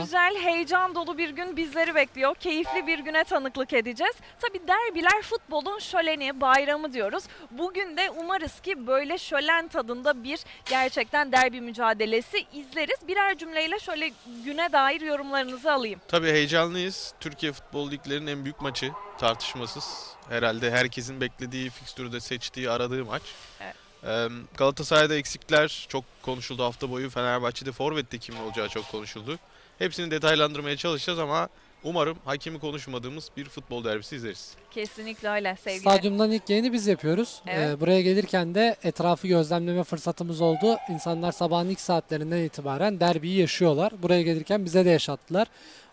güzel, heyecan dolu bir gün bizleri bekliyor. Keyifli bir güne tanıklık edeceğiz. Tabii derbiler futbolun şöleni, bayramı diyoruz. Bugün de umarız ki böyle şölen tadında bir gerçekten derbi mücadelesi izleriz. Birer cümleyle şöyle güne dair yorumlarınızı alayım. Tabii heyecanlıyız. Türkiye Futbol Liglerinin en büyük maçı tartışmasız. Herhalde herkesin beklediği, fikstürü de seçtiği, aradığı maç. Evet. Galatasaray'da eksikler çok konuşuldu hafta boyu. Fenerbahçe'de Forvet'te kim olacağı çok konuşuldu. Hepsini detaylandırmaya çalışacağız ama umarım hakemi konuşmadığımız bir futbol derbisi izleriz. Kesinlikle öyle sevgili. Stadyumdan ilk yayını biz yapıyoruz. Evet. Ee, buraya gelirken de etrafı gözlemleme fırsatımız oldu. İnsanlar sabahın ilk saatlerinden itibaren derbiyi yaşıyorlar. Buraya gelirken bize de yaşattılar.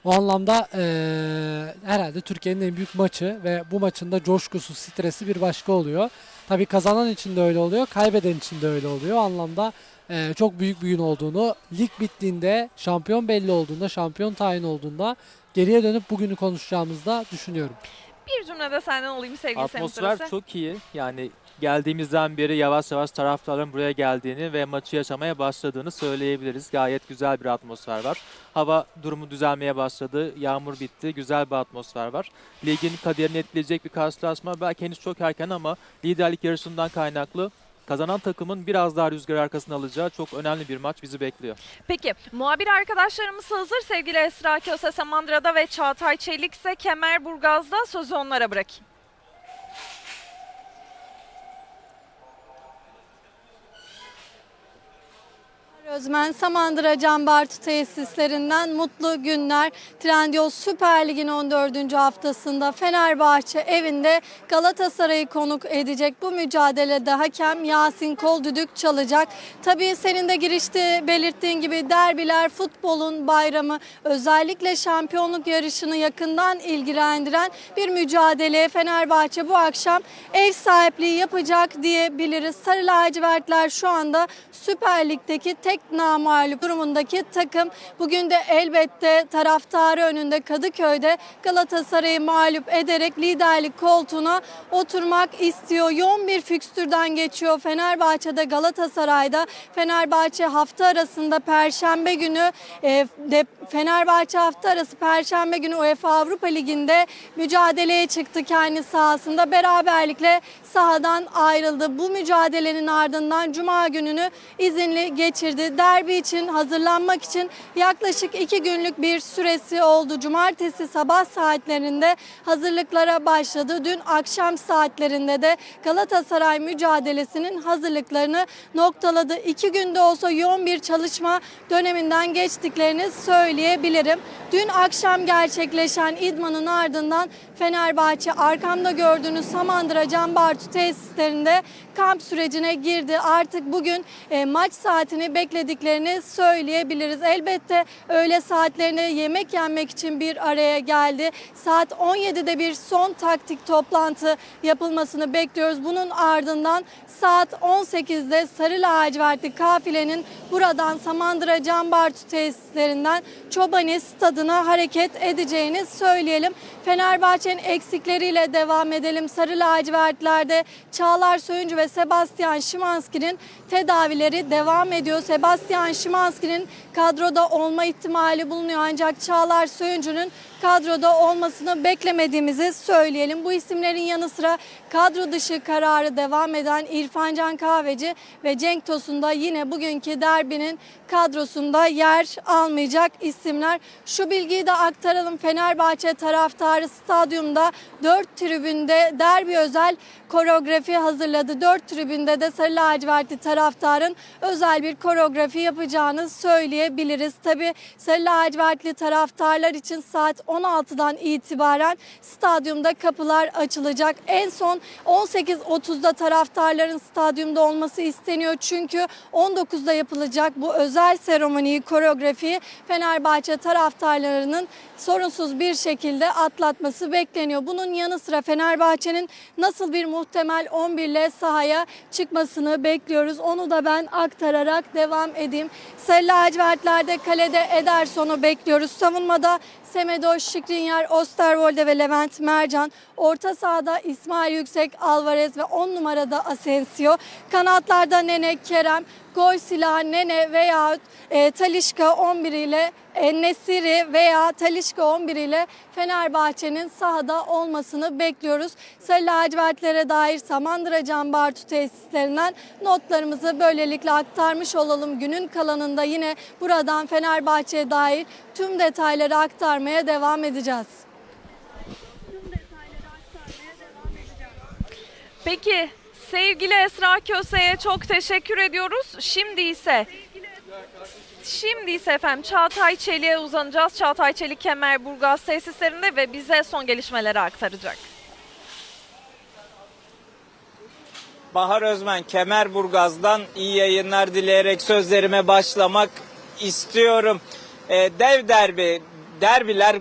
O anlamda eee, herhalde Türkiye'nin en büyük maçı ve bu maçın da coşkusu, stresi bir başka oluyor. Tabii kazanan için de öyle oluyor, kaybeden için de öyle oluyor. O anlamda eee, çok büyük bir gün olduğunu, lig bittiğinde, şampiyon belli olduğunda, şampiyon tayin olduğunda geriye dönüp bugünü konuşacağımızda düşünüyorum. Bir cümlede senden olayım sevgili Semih Atmosfer çok iyi. Yani geldiğimizden beri yavaş yavaş taraftarların buraya geldiğini ve maçı yaşamaya başladığını söyleyebiliriz. Gayet güzel bir atmosfer var. Hava durumu düzelmeye başladı. Yağmur bitti. Güzel bir atmosfer var. Ligin kaderini etkileyecek bir karşılaşma. Belki henüz çok erken ama liderlik yarışından kaynaklı kazanan takımın biraz daha rüzgar arkasına alacağı çok önemli bir maç bizi bekliyor. Peki muhabir arkadaşlarımız hazır sevgili Esra Köse Samandıra'da ve Çağatay Çelik ise Kemerburgaz'da sözü onlara bırakayım. Özmen Samandıra Can Bartu tesislerinden mutlu günler. Trendyol Süper Lig'in 14. haftasında Fenerbahçe evinde Galatasaray'ı konuk edecek. Bu mücadelede hakem Yasin Koldüdük çalacak. Tabii senin de girişte belirttiğin gibi derbiler futbolun bayramı. Özellikle şampiyonluk yarışını yakından ilgilendiren bir mücadele. Fenerbahçe bu akşam ev sahipliği yapacak diyebiliriz. Sarı lacivertler şu anda Süper Lig'deki tek namağlup durumundaki takım. Bugün de elbette taraftarı önünde Kadıköy'de Galatasaray'ı mağlup ederek liderlik koltuğuna oturmak istiyor. Yoğun bir fikstürden geçiyor Fenerbahçe'de Galatasaray'da. Fenerbahçe hafta arasında Perşembe günü e, de Fenerbahçe hafta arası Perşembe günü UEFA Avrupa Ligi'nde mücadeleye çıktı kendi sahasında. Beraberlikle sahadan ayrıldı. Bu mücadelenin ardından Cuma gününü izinli geçirdi. Derbi için hazırlanmak için yaklaşık iki günlük bir süresi oldu. Cumartesi sabah saatlerinde hazırlıklara başladı. Dün akşam saatlerinde de Galatasaray mücadelesinin hazırlıklarını noktaladı. İki günde olsa yoğun bir çalışma döneminden geçtiklerini söyleyebilirim. Dün akşam gerçekleşen idmanın ardından Fenerbahçe arkamda gördüğünüz Samandıra Can Bartu tesislerinde kamp sürecine girdi. Artık bugün e, maç saatini beklediklerini söyleyebiliriz. Elbette öğle saatlerine yemek yenmek için bir araya geldi. Saat 17'de bir son taktik toplantı yapılmasını bekliyoruz. Bunun ardından saat 18'de Sarı Lacivertli kafilenin buradan Samandıra Can Bartu tesislerinden Çobani stadına hareket edeceğini söyleyelim. Fenerbahçe'nin eksikleriyle devam edelim. Sarı lacivertlerde Çağlar Söyüncü ve Sebastian Szymanski'nin tedavileri devam ediyor. Sebastian Szymanski'nin kadroda olma ihtimali bulunuyor ancak Çağlar Söyüncü'nün kadroda olmasını beklemediğimizi söyleyelim. Bu isimlerin yanı sıra kadro dışı kararı devam eden İrfan Can Kahveci ve Cenk Tosun da yine bugünkü derbinin kadrosunda yer almayacak isimler. Şu bilgiyi de aktaralım. Fenerbahçe taraftarı stadyumda 4 tribünde derbi özel koreografi hazırladı. 4 tribünde de Sarı Lacivertli taraftarın özel bir koreografi yapacağını söyleyebiliriz. Tabi Sarı Lacivertli taraftarlar için saat 16'dan itibaren stadyumda kapılar açılacak. En son 18.30'da taraftarların stadyumda olması isteniyor. Çünkü 19'da yapılacak bu özel seremoniyi, koreografiyi Fenerbahçe taraftarlarının sorunsuz bir şekilde atlatması bekleniyor. Bunun yanı sıra Fenerbahçe'nin nasıl bir muhtemel 11 ile sahaya çıkmasını bekliyoruz. Onu da ben aktararak devam edeyim. Sarı lacivertlerde kalede Ederson'u bekliyoruz. Savunmada Semedo, Şikrinyar, Osterwolde ve Levent Mercan. Orta sahada İsmail Yüksek, Alvarez ve 10 numarada Asensio. Kanatlarda Nene, Kerem, gol silahı Nene veya e, Talişka 11 ile Ennesiri veya Talişka 11 ile Fenerbahçe'nin sahada olmasını bekliyoruz. Sarı lacivertlere dair Samandıra Can Bartu tesislerinden notlarımızı böylelikle aktarmış olalım. Günün kalanında yine buradan Fenerbahçe'ye dair tüm detayları aktarmaya devam edeceğiz. Peki sevgili Esra Köse'ye çok teşekkür ediyoruz. Şimdi ise Şimdi ise efendim Çağatay Çelik'e uzanacağız. Çağatay Çelik Kemerburgaz tesislerinde ve bize son gelişmeleri aktaracak. Bahar Özmen Kemerburgaz'dan iyi yayınlar dileyerek sözlerime başlamak istiyorum. Ee, dev derbi, derbiler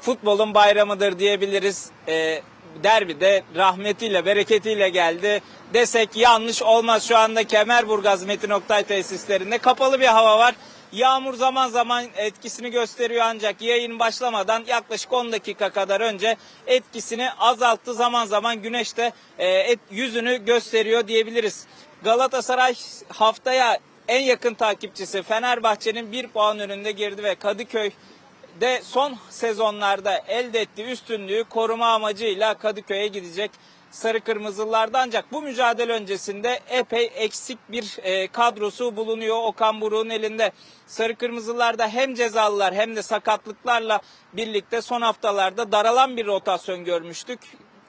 futbolun bayramıdır diyebiliriz. Ee, derbi de rahmetiyle, bereketiyle geldi desek yanlış olmaz. Şu anda Kemerburgaz Metin Oktay tesislerinde kapalı bir hava var. Yağmur zaman zaman etkisini gösteriyor ancak yayın başlamadan yaklaşık 10 dakika kadar önce etkisini azalttı. Zaman zaman güneş de e, yüzünü gösteriyor diyebiliriz. Galatasaray haftaya en yakın takipçisi Fenerbahçe'nin bir puan önünde girdi ve Kadıköy de son sezonlarda elde ettiği üstünlüğü koruma amacıyla Kadıköy'e gidecek. Sarı Kırmızılılarda ancak bu mücadele öncesinde epey eksik bir e, kadrosu bulunuyor Okan Buruk'un elinde. Sarı Kırmızılılarda hem cezalılar hem de sakatlıklarla birlikte son haftalarda daralan bir rotasyon görmüştük.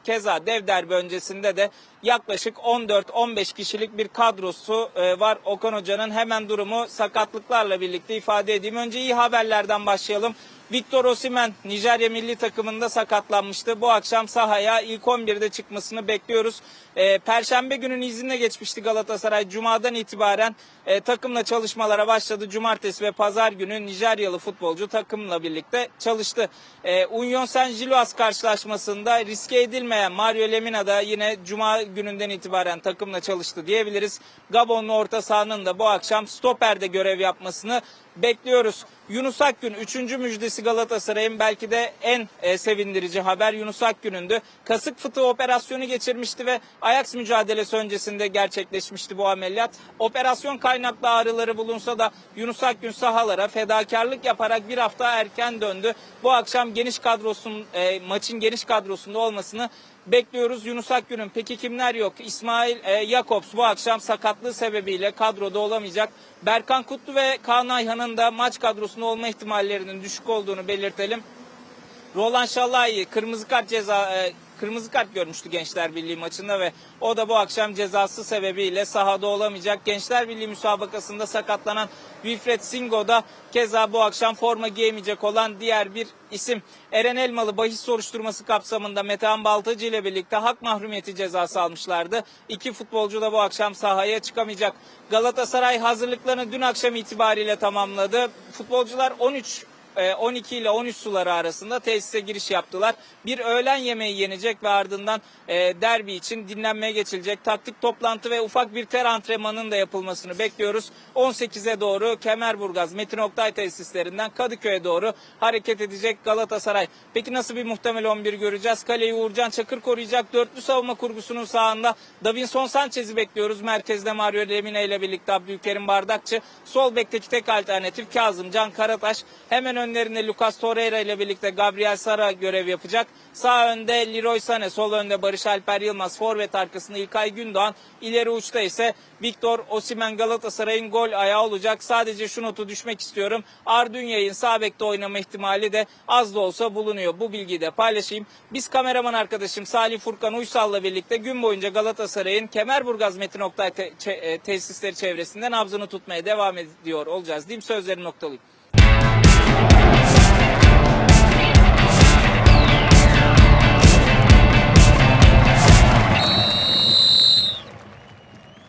Keza dev derbi öncesinde de yaklaşık 14-15 kişilik bir kadrosu e, var. Okan Hoca'nın hemen durumu sakatlıklarla birlikte ifade edeyim. Önce iyi haberlerden başlayalım. Victor Osimhen Nijerya milli takımında sakatlanmıştı. Bu akşam sahaya ilk 11'de çıkmasını bekliyoruz. E, Perşembe günün izinle geçmişti Galatasaray. Cuma'dan itibaren e, takımla çalışmalara başladı. Cumartesi ve pazar günü Nijeryalı futbolcu takımla birlikte çalıştı. E, Union Saint Gilloas karşılaşmasında riske edilmeyen Mario Lemina da yine Cuma gününden itibaren takımla çalıştı diyebiliriz. Gabonlu orta sahanın da bu akşam stoperde görev yapmasını bekliyoruz. Yunus Akgün 3. müjdesi Galatasaray'ın belki de en e, sevindirici haber Yunus Akgün'ündü. Kasık fıtığı operasyonu geçirmişti ve Ajax mücadelesi öncesinde gerçekleşmişti bu ameliyat. Operasyon kaynaklı ağrıları bulunsa da Yunus Akgün sahalara fedakarlık yaparak bir hafta erken döndü. Bu akşam geniş kadrosun e, maçın geniş kadrosunda olmasını bekliyoruz. Yunus Akgün'ün peki kimler yok? İsmail e, Jakobs bu akşam sakatlığı sebebiyle kadroda olamayacak. Berkan Kutlu ve Kaan Ayhan'ın da maç kadrosunda olma ihtimallerinin düşük olduğunu belirtelim. Roland Şalayi kırmızı kart ceza e, kırmızı kart görmüştü Gençler Birliği maçında ve o da bu akşam cezası sebebiyle sahada olamayacak. Gençler Birliği müsabakasında sakatlanan Wilfred Singo da keza bu akşam forma giyemeyecek olan diğer bir isim. Eren Elmalı bahis soruşturması kapsamında Metehan Baltacı ile birlikte hak mahrumiyeti cezası almışlardı. İki futbolcu da bu akşam sahaya çıkamayacak. Galatasaray hazırlıklarını dün akşam itibariyle tamamladı. Futbolcular 13 e, 12 ile 13 suları arasında tesise giriş yaptılar. Bir öğlen yemeği yenecek ve ardından e, derbi için dinlenmeye geçilecek. Taktik toplantı ve ufak bir ter antrenmanının da yapılmasını bekliyoruz. 18'e doğru Kemerburgaz Metin Oktay tesislerinden Kadıköy'e doğru hareket edecek Galatasaray. Peki nasıl bir muhtemel 11 göreceğiz? Kaleyi Uğurcan Çakır koruyacak. Dörtlü savunma kurgusunun sağında Davinson Sanchez'i bekliyoruz. Merkezde Mario Lemina ile birlikte Abdülkerim Bardakçı. Sol bekteki tek alternatif Kazım Can Karataş. Hemen önlerinde Lucas Torreira ile birlikte Gabriel Sara görev yapacak. Sağ önde Leroy Sané, sol önde Barış Alper Yılmaz, forvet arkasında İlkay Gündoğan, ileri uçta ise Victor Osimhen Galatasaray'ın gol ayağı olacak. Sadece şu notu düşmek istiyorum. Ardunya'nın sağ bekte oynama ihtimali de az da olsa bulunuyor. Bu bilgiyi de paylaşayım. Biz kameraman arkadaşım Salih Furkan Uysal'la birlikte gün boyunca Galatasaray'ın Kemerburgaz Metin Oktay e, tesisleri çevresinde nabzını tutmaya devam ediyor olacağız. Diyeyim sözlerimi noktalayayım.